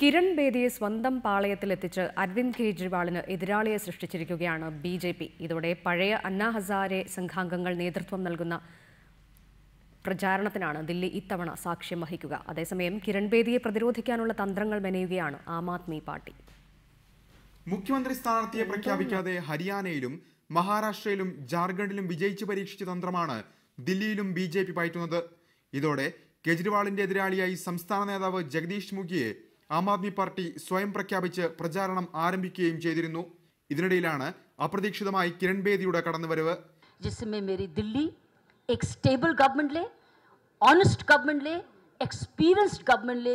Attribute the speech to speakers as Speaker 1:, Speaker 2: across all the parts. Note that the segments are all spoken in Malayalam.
Speaker 1: കിരൺ ബേദിയെ സ്വന്തം പാളയത്തിലെത്തിച്ച് അരവിന്ദ് കെജ്രിവാളിന് എതിരാളിയെ സൃഷ്ടിച്ചിരിക്കുകയാണ് ബി ജെ പി. ഇതോടെ പഴയ അന്നാ ഹസാരെ സംഘാംഗങ്ങൾ നേതൃത്വം നൽകുന്ന പ്രചാരണത്തിനാണ് ദില്ലി ഇത്തവണ സാക്ഷ്യം വഹിക്കുക. അതേസമയം കിരൺ ബേദിയെ പ്രതിരോധിക്കാനുള്ള തന്ത്രങ്ങൾ മെനയുകയാണ് ആം ആദ്മി പാർട്ടി.
Speaker 2: മുഖ്യമന്ത്രി സ്ഥാനാർത്ഥിയെ പ്രഖ്യാപിക്കാതെ ഹരിയാനയിലും മഹാരാഷ്ട്രയിലും ജാർഖണ്ഡിലും വിജയിച്ചു പരീക്ഷിച്ച തന്ത്രമാണ് ദില്ലിയിലും ബി ജെ പി പയറ്റുന്നത്. ഇതോടെ കെജ്രിവാളിന്റെ എതിരാളിയായി സംസ്ഥാന നേതാവ് ജഗദീഷ് മുഖിയെ ആം ആദ്മി പാർട്ടി സ്വയം പ്രഖ്യാപിച്ച് പ്രചാരണം ആരംഭിക്കുകയും ചെയ്തിരുന്നു ഇതിനിടയിലാണ് അപ്രതീക്ഷിതമായി കിരൺ ബേദിയുടെ കടന്നുവരവ്
Speaker 3: जिसमें मेरी दिल्ली एक स्टेबल गवर्नमेंट ले ऑनेस्ट गवर्नमेंट ले एक्सपीरियंस्ड गवर्नमेंट ले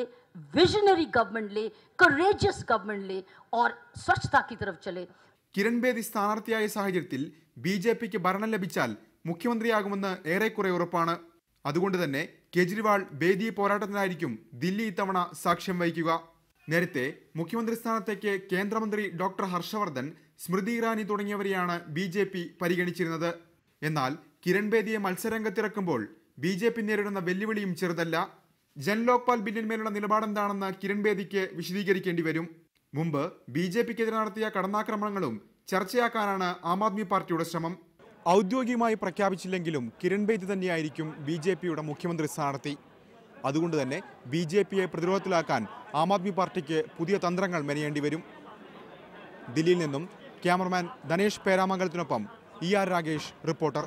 Speaker 3: विजनरी गवर्नमेंट ले करेजियस गवर्नमेंट ले और स्वच्छता की तरफ चले
Speaker 2: കിരൺ ബേദി സ്ഥാനാർത്ഥിയായ സാഹചര്യത്തിൽ ബി ജെ പിക്ക് ഭരണം ലഭിച്ചാൽ മുഖ്യമന്ത്രിയാകുമെന്ന് ഏറെക്കുറെ ഉറപ്പാണ് അതുകൊണ്ട് തന്നെ കെജ്രിവാൾ ബേദി പോരാട്ടത്തിനായിരിക്കും ദില്ലി ഇത്തവണ സാക്ഷ്യം വഹിക്കുക. നേരത്തെ മുഖ്യമന്ത്രി സ്ഥാനത്തേക്ക് കേന്ദ്രമന്ത്രി ഡോക്ടർ ഹർഷവർദ്ധൻ സ്മൃതി ഇറാനി തുടങ്ങിയവരെയാണ് ബി ജെ പി പരിഗണിച്ചിരുന്നത്. എന്നാൽ കിരൺ ബേദിയെ മത്സരരംഗത്തിറക്കുമ്പോൾ ബി ജെ പി നേരിടുന്ന വെല്ലുവിളിയും ചെറുതല്ല. ജൻ ലോക്പാൽ ബില്ലിന്മേലുള്ള നിലപാടെന്താണെന്ന് കിരൺ ബേദിക്ക് വിശദീകരിക്കേണ്ടി വരും. മുമ്പ് ബി ജെ പിക്കെതിരെ നടത്തിയ കടന്നാക്രമണങ്ങളും ചർച്ചയാക്കാനാണ് ആം ആദ്മി പാർട്ടിയുടെ ശ്രമം. ഔദ്യോഗികമായി പ്രഖ്യാപിച്ചില്ലെങ്കിലും കിരൺ ബേദി തന്നെയായിരിക്കും ബി ജെ പിയുടെ മുഖ്യമന്ത്രി സ്ഥാനാർത്ഥി. അതുകൊണ്ട് തന്നെ ബി ജെ പിയെ പ്രതിരോധത്തിലാക്കാൻ ആം ആദ്മി പാർട്ടിക്ക് പുതിയ തന്ത്രങ്ങൾ മെനയേണ്ടി വരും. ദില്ലിയിൽ നിന്നും ക്യാമറമാൻ ധനേഷ് പേരാമംഗലത്തിനൊപ്പം ഇ ആർ രാഗേഷ് റിപ്പോർട്ടർ.